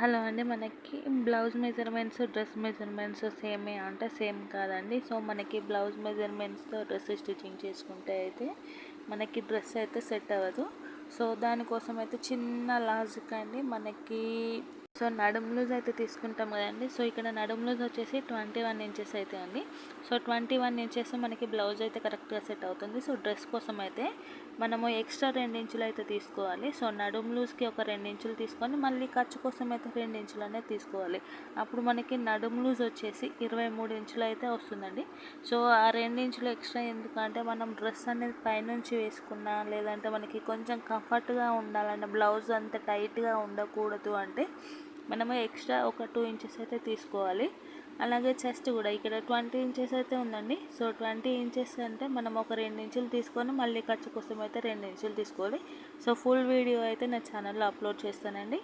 Hello అండి మనకి blouse measurements dress measurements సేమే అంటే సేమ్ కాదండి. సో మనకి బ్లౌజ్ మెజర్మెంట్స్తో డ్రెస్ స్టిచ్చింగ్ చేసుకుంటే అయితే మనకి డ్రెస్ అయితే సెట్ అవ్వదు. సో దానికోసం అయితే చిన్న లాజిక్ అండి. మనకి సో నడుము లూజ్ అయితే తీసుకుంటాం కదండి. సో ఇక్కడ నడుము లూజ్ వచ్చేసి ట్వంటీ వన్ ఇంచెస్ అయితే అండి. సో ట్వంటీ వన్ ఇంచెస్ మనకి బ్లౌజ్ అయితే కరెక్ట్గా సెట్ అవుతుంది. సో డ్రెస్ కోసం అయితే మనము ఎక్స్ట్రా రెండు ఇంచులు అయితే తీసుకోవాలి. సో నడుము లూజ్కి ఒక రెండు ఇంచులు తీసుకొని మళ్ళీ ఖర్చు కోసం అయితే రెండు ఇంచులు అనేది తీసుకోవాలి. అప్పుడు మనకి నడుం లూజ్ వచ్చేసి ఇరవై మూడు ఇంచులు అయితే వస్తుందండి. సో ఆ రెండు ఇంచులు ఎక్స్ట్రా ఎందుకంటే మనం డ్రెస్ అనేది పైనుంచి వేసుకున్నా లేదంటే మనకి కొంచెం కంఫర్ట్గా ఉండాలంటే బ్లౌజ్ అంత టైట్గా ఉండకూడదు అంటే మనము ఎక్స్ట్రా ఒక టూ ఇంచెస్ అయితే తీసుకోవాలి. అలాగే చెస్ట్ కూడా ఇక్కడ ట్వంటీ ఇంచెస్ అయితే ఉందండి. సో ట్వంటీ ఇంచెస్ అంటే మనం ఒక రెండు ఇంచులు తీసుకొని మళ్ళీ ఖర్చు కోసం అయితే రెండు ఇంచులు తీసుకోవాలి. సో ఫుల్ వీడియో అయితే నా ఛానల్లో అప్లోడ్ చేస్తానండి.